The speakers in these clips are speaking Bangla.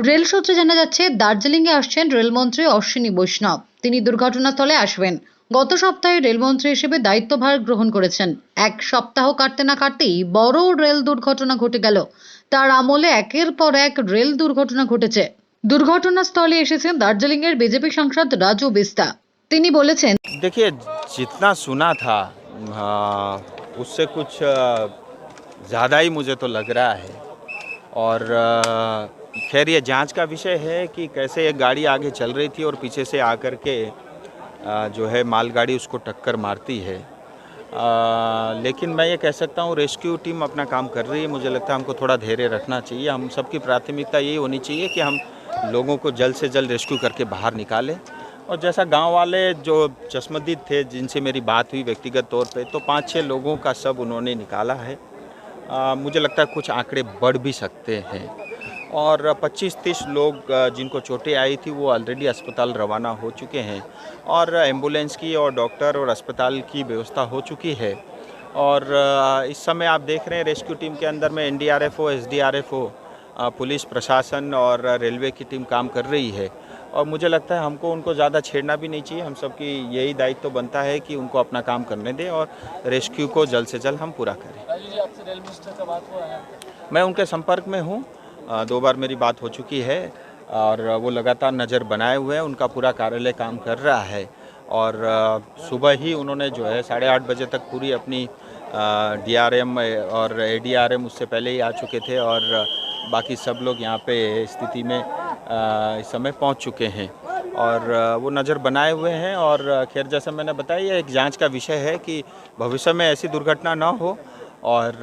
রেল সূত্রে জানা যাচ্ছে দার্জিলিংয়ে আসছেন রেলমন্ত্রী অশ্বিনী বৈষ্ণব তিনি দুর্ঘটনাস্থলে আসবেন গত সপ্তাহে রেলমন্ত্রী হিসেবে দায়িত্বভার গ্রহণ করেছেন এক সপ্তাহ কাটতে না কাটতেই বড় রেল দুর্ঘটনা ঘটে গেল তার আমলে একের পর এক রেল দুর্ঘটনা ঘটেছে দুর্ঘটনাস্থলে এসেছেন দার্জিলিংয়ের বিজেপি সাংসদ রাজু বিস্তা তিনি বলেছেন देखिए जितना सुना था हाँ, उससे कुछ अ, ज़्यादा ही मुझे तो लग रहा है और अ, खैर ये जाँच का विषय है कि कैसे एक गाड़ी आगे चल रही थी और पीछे से आकर के जो है मालगाड़ी उसको टक्कर मारती है। अ, लेकिन मैं ये कह सकता हूँ रेस्क्यू टीम अपना काम कर रही है। मुझे लगता है हमको थोड़ा धैर्य रखना चाहिए। हम सबकी प्राथमिकता यही होनी चाहिए कि हम लोगों को जल्द से जल्द रेस्क्यू करके बाहर निकालें। और जैसा गाँव वाले जो चश्मदीद थे जिनसे मेरी बात हुई व्यक्तिगत तौर पे तो पाँच छः लोगों का सब उन्होंने निकाला है। आ, मुझे लगता है कुछ आंकड़े बढ़ भी सकते हैं। और 25-30 लोग जिनको चोटें आई थी वो ऑलरेडी अस्पताल रवाना हो चुके हैं। और एंबुलेंस की और डॉक्टर और अस्पताल की व्यवस्था हो चुकी है। और इस समय आप देख रहे हैं रेस्क्यू टीम के अंदर में एनडीआरएफ हो एसडीआरएफ हो पुलिस प्रशासन और रेलवे की टीम काम कर रही है। और मुझे लगता है हमको उनको ज़्यादा छेड़ना भी नहीं चाहिए। हम सबकी यही दायित्व तो बनता है कि उनको अपना काम करने दें और रेस्क्यू को जल्द से जल्द हम पूरा करें। है। मैं उनके संपर्क में हूँ। दो बार मेरी बात हो चुकी है और वो लगातार नज़र बनाए हुए हैं, उनका पूरा कार्यालय काम कर रहा है। और सुबह ही उन्होंने जो है साढ़े आठ बजे तक पूरी अपनी डीआरएम और एडीआरएम उससे पहले ही आ चुके थे और बाकी सब लोग यहाँ पे स्थिति में इस समय पहुँच चुके हैं। और वो नज़र बनाए हुए हैं और खैर जैसा मैंने बताया एक जाँच का विषय है कि भविष्य में ऐसी दुर्घटना ना हो और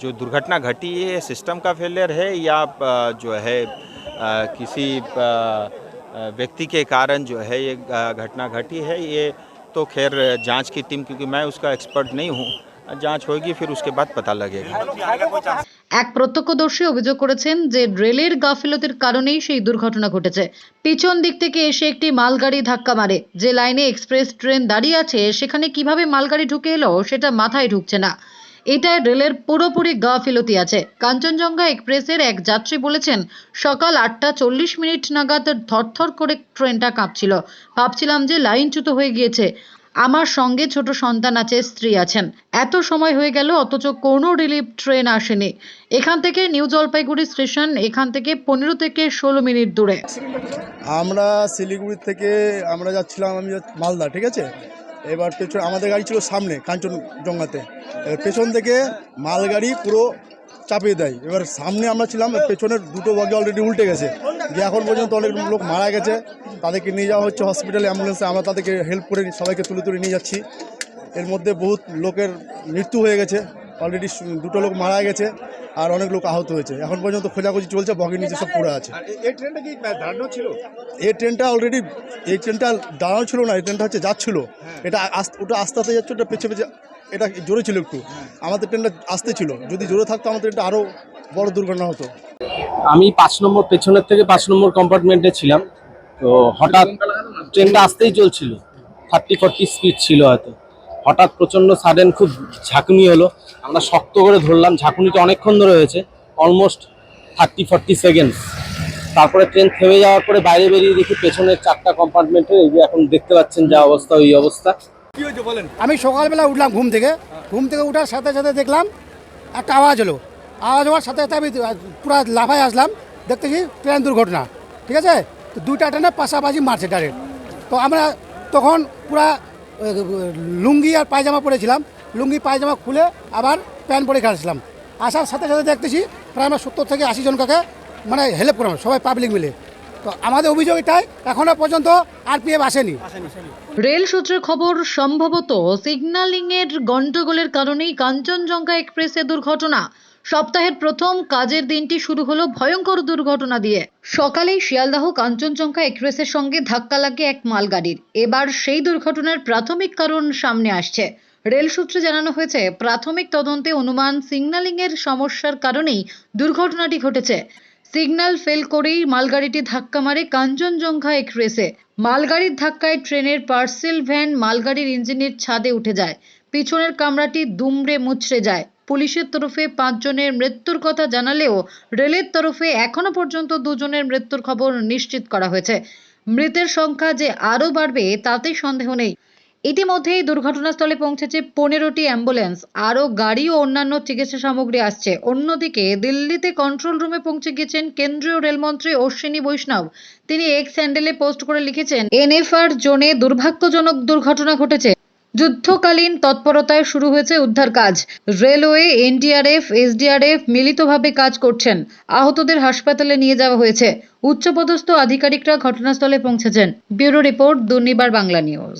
जो दुर्घटना घटी है ये सिस्टम का फेलियर है या अ, जो है अ, किसी अ, अ, व्यक्ति के कारण जो है ये अ, घटना घटी है ये तो खैर जांच की टीम क्योंकि मैं उसका एक्सपर्ट नहीं हूँ जांच होगी फिर उसके बाद पता लगेगा এক প্রত্যক্ষদর্শী অভিযোগ করেছেন যে রেলের গাফিলতির কারণেই সেই দুর্ঘটনা ঘটেছে পিছন দিক থেকে এসে একটি মালগাড়ি ধাক্কা মারে যে লাইনে এক্সপ্রেস ট্রেন দাঁড়িয়ে আছে সেখানে কিভাবে মালগাড়ি ঢুকে এলো সেটা মাথায় ঢুকছে না এটায় রেলের পুরোপুরি গাফিলতি আছে। কাঞ্চনজঙ্ঘা এক্সপ্রেসের এক যাত্রী বলেছেন, সকাল আটটা চল্লিশ মিনিট নাগাদ থরথর করে ট্রেনটা কাঁপছিল। ভাবছিলাম যে লাইনচ্যুত হয়ে গিয়েছে। আমার সঙ্গে ছোট সন্তান আছে, স্ত্রী আছেন। এত সময় হয়ে গেল, অথচ কোনো রিলিফ ট্রেন আসেনি। এখান থেকে নিউ জলপাইগুড়ি স্টেশন, এখান থেকে পনেরো থেকে ষোলো মিনিট দূরে। আমরা শিলিগুড়ি থেকে, আমরা যাচ্ছিলাম আমি মালদা, ঠিক আছে? এবার পেছন আমাদের গাড়ি ছিল সামনে, কাঞ্চনজঙ্ঘাতে। এবার পেছন থেকে মালগাড়ি পুরো চাপিয়ে দেয়। এবার সামনে আমরা ছিলাম পেছনের দুটো বগি অলরেডি উল্টে গেছে। যে এখন পর্যন্ত অনেক লোক মারা গেছে। তাদেরকে নিয়ে যাওয়া হচ্ছে হসপিটালে অ্যাম্বুলেন্সে আমরা তাদেরকে হেল্প করে সবাইকে তুলে তুলে নিয়ে যাচ্ছি। এর মধ্যে বহুত লোকের মৃত্যু হয়ে গেছে। অলরেডি দুটো লোক মারা গেছে আর অনেক লোক আহত হয়েছে। এখন পর্যন্ত খোঁজাখুঁজি চলছে বগির নিচে সব পড়ে আছে। এই ট্রেনটা কি দাঁড়ানো ছিল? এই ট্রেনটা অলরেডি এই ট্রেনটা দাঁড়ানো ছিল না এই ট্রেনটা হচ্ছে যাচ্ছিল। এটা ওটা আস্তে আস্তে যাচ্ছে ওটা পেছে পেছে এটা জোরে ছিল একটু। আমাদের ট্রেনটা আসতে ছিল। যদি জোরে থাকতো আমাদের ট্রেনটা আরও বড় দুর্ঘটনা হতো। আমি পাঁচ নম্বর পেছনের থেকে পাঁচ নম্বর কম্পার্টমেন্টে ছিলাম। তো হঠাৎ ট্রেনটা আসতেই চলছিল। থার্টি ফোরটি স্পিড ছিল হয়তো। হঠাৎ প্রচণ্ড সাডেন খুব ঝাঁকুনি হলো। আমরা শক্ত করে ধরলাম ঝাঁকুনিটা অনেকক্ষণ ধরে হয়েছে অলমোস্ট থার্টি ফোরটি সেকেন্ডস তারপরে ট্রেন থেমে যাওয়ার পরে বাইরে বেরিয়ে দেখি পেছনের চারটা কম্পার্টমেন্টে এই যে এখন দেখতে পাচ্ছেন যা অবস্থা ওই অবস্থা। আমি সকালবেলা উঠলাম ঘুম থেকে। ঘুম থেকে উঠার সাথে সাথে দেখলাম একটা আওয়াজ হলো আওয়াজ হওয়ার সাথে সাথে আমি পুরো লাফায় আসলাম। দেখতেছি ট্রেন দুর্ঘটনা ঠিক আছে? তো দুইটা ট্রেনে পাশাপাশি মারছে ডাইরেক্ট তো আমরা তখন পুরা লুঙ্গি আর পায়জামা পরেছিলাম। লুঙ্গি, পায়জামা খুলে আবার প্যান্ট পরে খেলাছিলাম আসার সাথে সাথে দেখতেছি প্রায় আমরা সত্তর থেকে আশি জনকে মানে হেল্প করলাম সবাই পাবলিক মিলে। আমাদের অভিযোগ এটাই এখনও পর্যন্ত আরপিএফ আসেনি। রেল সূত্রের খবর, সম্ভবত সিগন্যালিং এর গন্ডগোলের কারণেই কাঞ্চনজঙ্ঘা এক্সপ্রেসে দুর্ঘটনা। সপ্তাহের প্রথম কাজের দিনটি শুরু হলো ভয়ঙ্কর দুর্ঘটনা দিয়ে। সকালেই শিয়ালদাহ কাঞ্চনজঙ্ঘা এক্সপ্রেসের সঙ্গে ধাক্কা লাগে এক মালগাড়ির। এবার সেই দুর্ঘটনার প্রাথমিক কারণ সামনে আসছে। রেল সূত্রে জানানো হয়েছে, প্রাথমিক তদন্তে অনুমান সিগন্যালিং এর সমস্যার কারণেই দুর্ঘটনাটি ঘটেছে। সিগন্যাল ফেল করেই মালগাড়িটি ধাক্কা মারে কাঞ্চনজঙ্ঘা এক্সপ্রেসে। মালগাড়ির ধাক্কায় ট্রেনের পার্সেল ভ্যান মালগাড়ির ইঞ্জিনের ছাদে উঠে যায়। পিছনের কামরাটি দুমড়ে মুচড়ে যায়। পুলিশের তরফে পাঁচজনের মৃত্যুর কথা জানালেও রেলের তরফে এখনও পর্যন্ত দুজনের মৃত্যুর খবর নিশ্চিত করা হয়েছে। মৃতের সংখ্যা যে আরও বাড়বে তাতে সন্দেহ নেই। ইতিমধ্যেই দুর্ঘটনাস্থলে পৌঁছেছে পনেরোটি অ্যাম্বুলেন্স, আরও গাড়ি ও অন্যান্য চিকিৎসা সামগ্রী আসছে। অন্যদিকে দিল্লিতে কন্ট্রোল রুমে পৌঁছে গেছেন কেন্দ্রীয় রেলমন্ত্রী অশ্বিনী বৈষ্ণব। তিনি এক্স স্যান্ডেলে পোস্ট করে লিখেছেন, এনএফআর জোনে দুর্ভাগ্যজনক দুর্ঘটনা ঘটেছে। যুদ্ধকালীন তৎপরতায় শুরু হয়েছে উদ্ধার কাজ। রেলওয়ে, এনডিআরএফ, এসডিআরএফ মিলিতভাবে কাজ করছেন। আহতদের হাসপাতালে নিয়ে যাওয়া হয়েছে। উচ্চপদস্থ আধিকারিকরা ঘটনাস্থলে পৌঁছেছেন। Bureau report Durnibar Bangla news.